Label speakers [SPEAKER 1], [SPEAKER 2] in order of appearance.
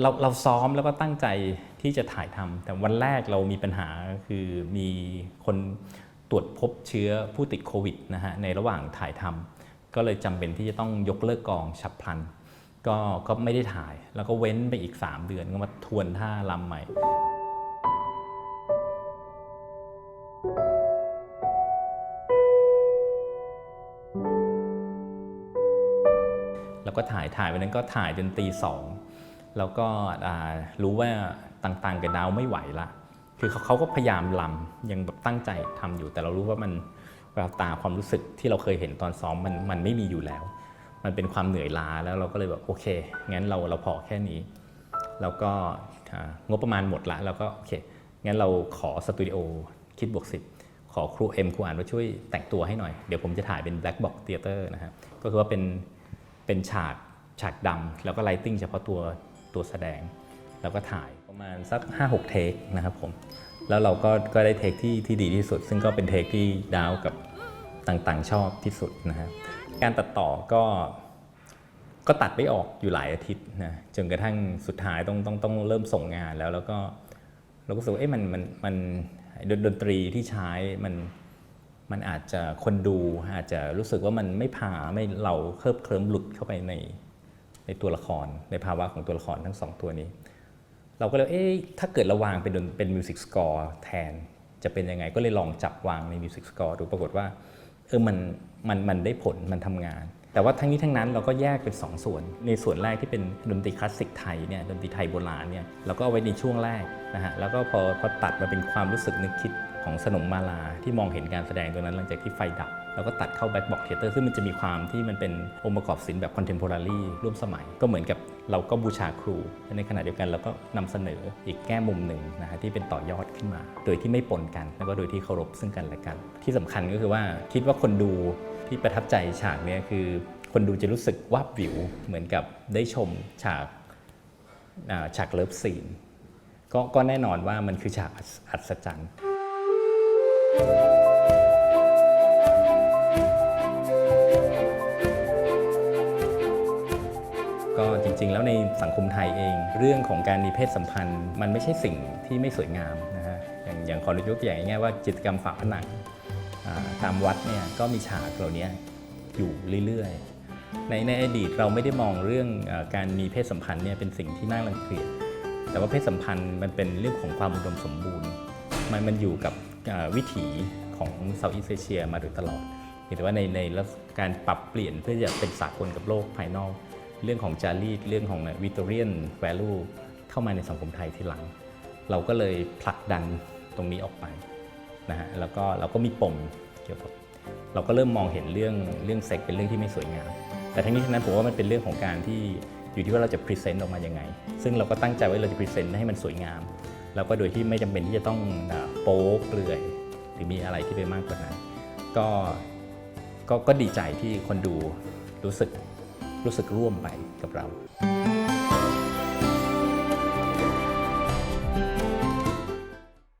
[SPEAKER 1] เราเราซ้อมแล้วก็ตั้งใจที่จะถ่ายทำแต่วันแรกเรามีปัญหาคือมีคนตรวจพบเชื้อผู้ติดโควิดนะฮะในระหว่างถ่ายทำก็เลยจำเป็นที่จะต้องยกเลิกกองฉับพลัน ก็ก็ไม่ได้ถ่าย แล้วก็เว้นไปอีก 3 เดือนก็มาทวนท่าลำใหม่แล้วก็ถ่ายถ่ายวันนั้นก็ถ่ายจนตีสอง แล้วก็รู้ว่าต่างๆกับดาวไม่ไหวละคือเขาเขาก็พยายามลำยังแบบตั้งใจทำอยู่ แต่เรารู้ว่ามันแววตาความรู้สึกที่เราเคยเห็นตอนซ้อมมันมันไม่มีอยู่แล้ว มันเป็นความเหนื่อยล้าแล้วเราก็เลยแบบโอเคงั้นเราเราพอแค่นี้ แล้วก็งบประมาณหมดละแล้วก็โอเคงั้นเราขอสตูดิโอคิดบวกสิบขอครูเอ็มครูอ่านว่าช่วยแต่งตัวให้หน่อย เดี๋ยวผมจะถ่ายเป็น Black Box Theater นะฮะก็คือว่าเป็นเป็นฉากฉากดำแล้วก็ไลติ้งเฉพาะตัว ตัวแสดง แล้วก็ถ่ายประมาณสัก 5-6 เทคนะครับผม แล้วเราก็ก็ได้เทคที่ที่ดีที่สุด ซึ่งก็เป็นเทคที่ดาวกับต่างๆชอบที่สุดนะฮะการตัดต่อก็ก็ตัดไม่ออกอยู่หลายอาทิตย์นะจนกระทั่งสุดท้ายต้องต้องต้องเริ่มส่งงานแล้ว แล้วก็เราก็รู้สึกเอ๊ะมันมันมันดนดนตรีที่ใช้มันมันอาจจะคนดูอาจจะรู้สึกว่ามันไม่พาไม่เราเคลิบเคลิ้มหลุดเข้าไปใน ตัวละคร ในภาวะของตัวละครทั้งสองตัวนี้ เราก็เลยเอ๊ะถ้าเกิดราวางเป็นเป็นมิวสิกสกอร์แทนจะเป็นยังไงก็เลยลองจับวางในมิวสิกสกอร์ดูปรากฏว่าเออมันมันมันได้ผลมันทำงาน แต่ว่าทั้งนี้ทั้งนั้นเราก็แยกเป็น2ส่วน ในส่วนแรกที่เป็นดนตรีคลาสสิกไทยเนี่ยดนตรีไทยโบราณเนี่ยเราก็เอาไว้ในช่วงแรกนะฮะแล้วก็พอพอตัดมาเป็นความรู้สึกนึกคิด ของสนมมาลาที่มองเห็นการแสดงตรงนั้นหลังจากที่ไฟดับ แล้วก็ตัดเข้าแบ็คบ็อกเทเตอร์ซึ่งมันจะมีความที่มันเป็นองค์ประกอบศิลป์แบบคอนเทม p o ร a รีร่วมสมัย ก็เหมือนกับเราก็บูชาครูในขณะเดียวกันเราก็นำเสนออีกแง่มุมหนึ่งนะฮะที่เป็นต่อยอดขึ้นมา โดยที่ไม่ปนกัน แล้วก็โดยที่เคารพซึ่งกันและกัน ที่สำคัญก็คือว่าคิดว่าคนดูที่ประทับใจฉากนี้คือ คนดูจะรู้สึกวาบวิวเหมือนกับได้ชมฉากฉากเลิฟซีนก็ก็แน่นอนว่ามันคือฉากอัศจรรย์ ก็จริงๆ แล้วในสังคมไทยเอง เรื่องของการมีเพศสัมพันธ์ มันไม่ใช่สิ่งที่ไม่สวยงามนะฮะอย่างอย่างขอยกตัวอย่างง่ายๆว่าจิตกรรมฝาผนังตามวัดเนี่ยก็มีฉากเหล่านี้อยู่เรื่อยๆ ในในอดีตเราไม่ได้มองเรื่องอการมีเพศสัมพันธ์เนี่ยเป็นสิ่งที่น่ารังเกียจแต่ว่าเพศสัมพันธ์มันเป็นเรื่องของความอุดมสมบูรณ์มันมันอยู่กับ วิถีของเซาท์อีสเอเชียมาโดยตลอดเห็นแต่ว่าในในการปรับเปลี่ยนเพื่อจะเป็นสากลกับโลกภายนอก เรื่องของจารีตเรื่องของวิตเตอรียนแวลูเข้ามาในสังคมไทยทีหลัง เราก็เลยผลักดันตรงนี้ออกไปนะฮะแล้วก็เราก็มีปมเกี่ยวกับเราก็เริ่มมองเห็นเรื่องเรื่องเซ็กเป็นเรื่องที่ไม่สวยงาม แต่ทั้งนี้ทั้งนั้นผมว่ามันเป็นเรื่องของการที่อยู่ที่ว่าเราจะพรีเซนต์ออกมายังไง ซึ่งเราก็ตั้งใจไว้เราจะพรีเซนต์ให้มันสวยงาม แล้วก็โดยที่ไม่จำเป็นที่จะต้องโป๊เปลือยหรือมีอะไรที่ไปมากกว่านั้น ก็ก็ก็ดีใจที่คนดูรู้สึกรู้สึกร่วมไปกับเรา